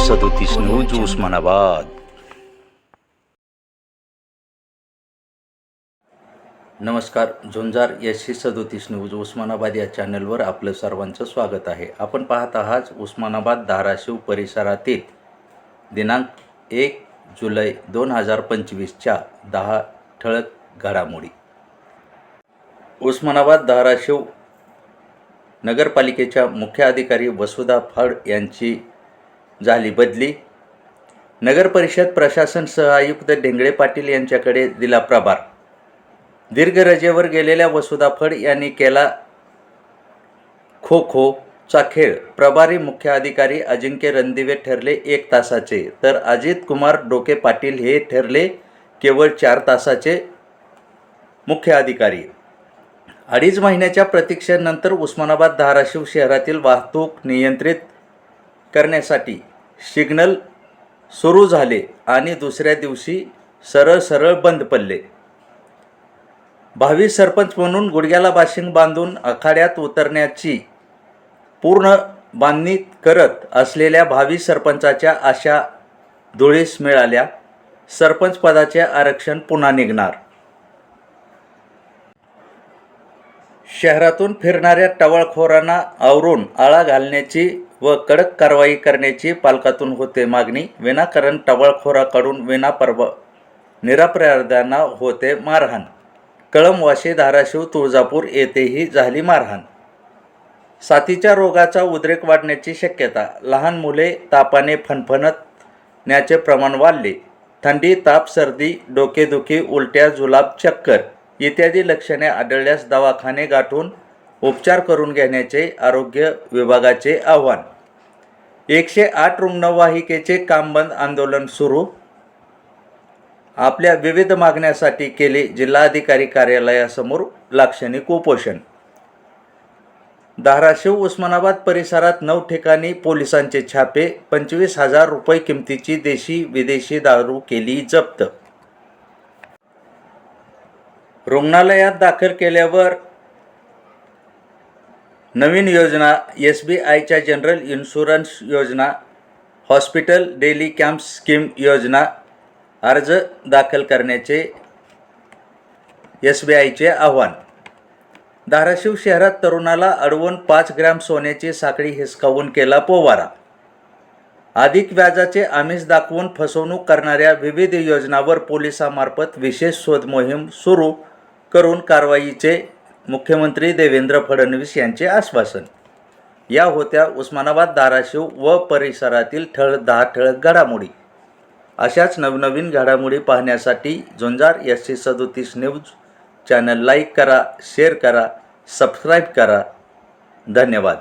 उस्मानाबाद नमस्कार Zunjar S C सदोतीस news Osmanabad या चॅनलवर आपलं सर्वांचं स्वागत आहे. आपण पाहत आहात उस्मानाबाद धाराशिव परिसरातील दिनांक एक जुलै दोन हजार पंचवीसच्या दहा ठळक घडामोडी. उस्मानाबाद धाराशिव नगरपालिकेच्या मुख्य अधिकारी वसुधा फड यांची झाली बदली. नगर परिषद प्रशासन सहआयुक्त ढेंगळे पाटील यांच्याकडे दिला प्रभार. दीर्घ रजेवर गेलेल्या वसुधा फड यांनी केला खो खोचा खेळ. प्रभारी मुख्य अधिकारी अजिंक्य रणदिवे ठरले एक तासाचे तर अजित कुमार डोके पाटील हे ठरले केवळ चार तासाचे मुख्य अधिकारी. अडीच महिन्याच्या प्रतीक्षेनंतर उस्मानाबाद धाराशिव शहरातील वाहतूक नियंत्रित करण्यासाठी सिग्नल सुरू झाले आणि दुसऱ्या दिवशी सरळ सरळ बंद पडले. भावी सरपंच म्हणून गुडघ्याला बाशिंग बांधून आखाड्यात उतरण्याची पूर्ण बांधणी करत असलेल्या भावी सरपंचाच्या आशा धुळीस मिळाल्या. सरपंच पदाचे आरक्षण पुन्हा निघणार. शहरातून फिरणाऱ्या टवळखोरांना आवरून आळा घालण्याची व कडक कारवाई करण्याची पालकातून होते मागणी. विनाकारण टवळखोराकडून विनापरवा निरापराधांना होते मारहाण. कळमवाशी धाराशिव तुळजापूर येथेही झाली मारहाण. साथीच्या रोगाचा उद्रेक वाढण्याची शक्यता. लहान मुले तापाने फणफणतण्याचे प्रमाण वाढले. थंडी ताप सर्दी डोकेदुखी उलट्या जुलाब चक्कर इत्यादी लक्षणे आढळल्यास दवाखाने गाठून उपचार करून घेण्याचे आरोग्य विभागाचे आव्हान. एकशे आठ रुग्णवाहिकेचे काम बंद आंदोलन सुरू. आपल्या विविध मागण्यासाठी केले जिल्हाधिकारी कार्यालयासमोर लाक्षणिक उपोषण. धाराशिव उस्मानाबाद परिसरात नऊ ठिकाणी पोलिसांचे छापे पंचवीस हजार रुपये किमतीची देशी विदेशी दारू केली जप्त रुग्णालयात दाखल केल्यावर नवीन योजना एस बी आयच्या जनरल इन्शुरन्स योजना हॉस्पिटल डेली कॅम्प स्कीम योजना अर्ज दाखल करण्याचे एस बी आयचे आव्हान. धाराशिव शहरात तरुणाला अडवून पाच ग्रॅम सोन्याची साखळी हिसकावून केला पोवारा. अधिक व्याजाचे आमिष दाखवून फसवणूक करणाऱ्या विविध योजनांवर पोलिसांमार्फत विशेष शोध मोहीम सुरू करून कारवाईचे मुख्यमंत्री देवेंद्र फडणवीस यांचे आश्वासन. या होत्या उस्मानाबाद धाराशिव व परिसरातील ठळ दहा ठळक घडामोडी. अशाच नवनवीन घडामोडी पाहण्यासाठी झुंजार एस सी सदोतीस न्यूज चॅनल लाईक करा शेअर करा सबस्क्राईब करा. धन्यवाद.